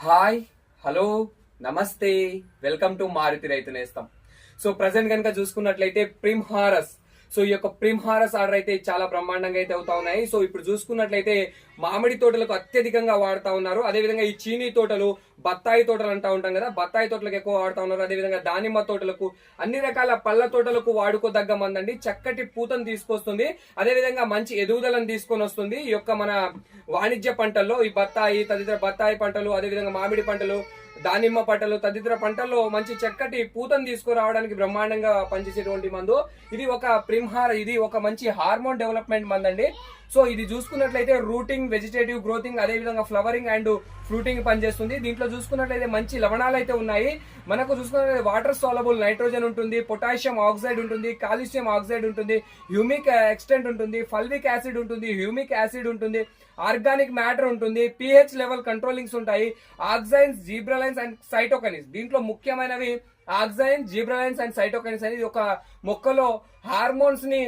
Hi hello namaste welcome to Maruti Raithu Nestham. So present కనుక చూసుకున్నట్లయితే ప్రిమ్ హారస్ so ఈ యొక్క ప్రిమ్ హారస్ ఆర్డర్ అయితే చాలా బ్రహ్మాండంగా అయితే అవుతా ఉన్నాయి. సో ఇప్పుడు చూసుకున్నట్లయితే మామిడి తోటలకు అత్యధికంగా వాడుతా ఉన్నారు. అదేవిధంగా ఈ చీనీ తోటలు బత్తాయి తోటలు అంటా ఉంటాం కదా బత్తాయి తోటలకు ఎక్కువ వాడుతా ఉన్నారు. అదేవిధంగా దానిమ్మ తోటలకు అన్ని రకాల పళ్ళ తోటలకు వాడుకోదగ్గ మందండి. చక్కటి పూతను తీసుకొస్తుంది. అదేవిధంగా మంచి ఎదుగుదలను తీసుకొని వస్తుంది. ఈ యొక్క మన వాణిజ్య పంటల్లో ఈ బత్తాయి తదితర బత్తాయి పంటలు అదేవిధంగా మామిడి పంటలు దానిమ్మ పంటలు తదితర పంటల్లో మంచి చక్కటి పూతను తీసుకురావడానికి బ్రహ్మాండంగా పనిచేసేటువంటి మందు. ఇది ఒక ప్రిమ్హార్ ఇది ఒక మంచి హార్మోన్ డెవలప్మెంట్ మందండి. సో ఇది చూసుకున్నట్లయితే రూటింగ్ వెజిటేటివ్ గ్రోతింగ్ అదేవిధంగా ఫ్లవరింగ్ అండ్ ఫ్రూటింగ్ పనిచేస్తుంది. దీంట్లో చూసుకున్నట్లయితే మంచి లవణాలు అయితే ఉన్నాయి. మనకు చూసుకున్నట్లయితే వాటర్ సాలబుల్ నైట్రోజన్ ఉంటుంది పొటాషియం ఆక్సైడ్ ఉంటుంది కాల్షియం ఆక్సైడ్ ఉంటుంది హ్యూమిక్ ఎక్స్టెంట్ ఉంటుంది ఫల్విక్ యాసిడ్ ఉంటుంది హ్యూమిక్ యాసిడ్ ఉంటుంది ఆర్గానిక్ మ్యాటర్ ఉంటుంది పిహెచ్ లెవెల్ కంట్రోలింగ్స్ ఉంటాయి ఆక్సైన్స్ జీబ్రలైన్స్ అండ్ సైటోకనిస్. దీంట్లో ముఖ్యమైనవి ఆక్సైన్ జీబ్రలైన్స్ అండ్ సైటోకనిస్ అనేది ఒక మొక్కలో హార్మోన్స్ని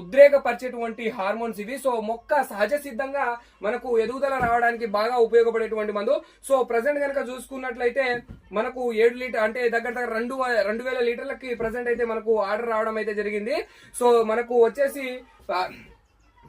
ఉద్రేకపరిచేటువంటి హార్మోన్స్ ఇవి. సో మొక్క సహజ సిద్ధంగా మనకు ఎదుగుదల రావడానికి బాగా ఉపయోగపడేటువంటి మందు. సో ప్రజెంట్ కనుక చూసుకున్నట్లయితే మనకు ఏడు లీటర్ అంటే దగ్గర దగ్గర రెండు రెండు వేల లీటర్లకి ప్రజెంట్ అయితే మనకు ఆర్డర్ రావడం అయితే జరిగింది. సో మనకు వచ్చేసి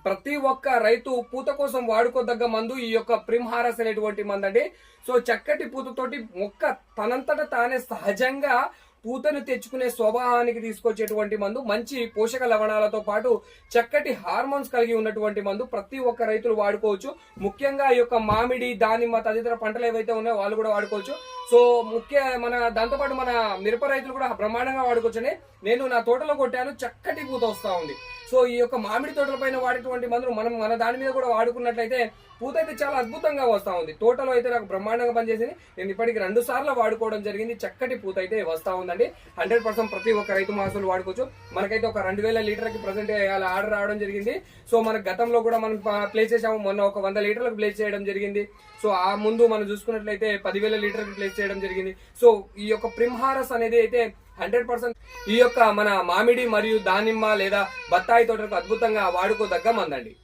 ప్రతి ఒక్క రైతు పూత కోసం వాడుకోదగ్గ మందు ఈ యొక్క ప్రిమ్హారస్ అనేటువంటి మందండి. సో చక్కటి పూతతోటి మొక్క తనంతట తానే సహజంగా పూతను తెచ్చుకునే స్వభావానికి తీసుకొచ్చేటువంటి మందు మంచి పోషక లవణాలతో పాటు చక్కటి హార్మోన్స్ కలిగి ఉన్నటువంటి మందు ప్రతి ఒక్క రైతులు వాడుకోవచ్చు. ముఖ్యంగా ఈ యొక్క మామిడి దానిమ్మ తదితర పంటలు ఏవైతే ఉన్నాయో వాళ్ళు కూడా వాడుకోవచ్చు. సో ముఖ్య మన దాంతోపాటు మన మిరప రైతులు కూడా బ్రహ్మాండంగా వాడుకోవచ్చని నేను నా తోటలో కొట్టాను చక్కటి పూత వస్తూ ఉంది. సో ఈ యొక్క మామిడి తోటల పైన వాడేటువంటి మందులు మనం మన దాని మీద కూడా వాడుకున్నట్లయితే పూత అయితే చాలా అద్భుతంగా వస్తూ ఉంది. తోటలో అయితే నాకు బ్రహ్మాండంగా పనిచేసింది. నేను ఇప్పటికి రెండు సార్లు వాడుకోవడం జరిగింది. చక్కటి పూత అయితే వస్తూ ఉందండి. హండ్రెడ్ పర్సెంట్ ప్రతి ఒక్క రైతు మాసాలు వాడుకోవచ్చు. మనకైతే ఒక రెండు వేల లీటర్కి ప్రజెంట్ అలా ఆర్డర్ రావడం జరిగింది. సో మన గతంలో కూడా మనం ప్లేస్ చేసాము మొన్న ఒక వంద లీటర్లకు ప్లేస్ చేయడం జరిగింది. సో ఆ ముందు మనం చూసుకున్నట్లయితే పదివేల లీటర్కి ప్లేస్ చేయడం జరిగింది. సో ఈ యొక్క ప్రిమ్హారస్ అనేది అయితే హండ్రెడ్ పర్సెంట్ ఈ యొక్క మన మామిడి మరియు దానిమ్మ లేదా బత్తాయి తోటలకు అద్భుతంగా వాడుకోదగ్గ మందండి.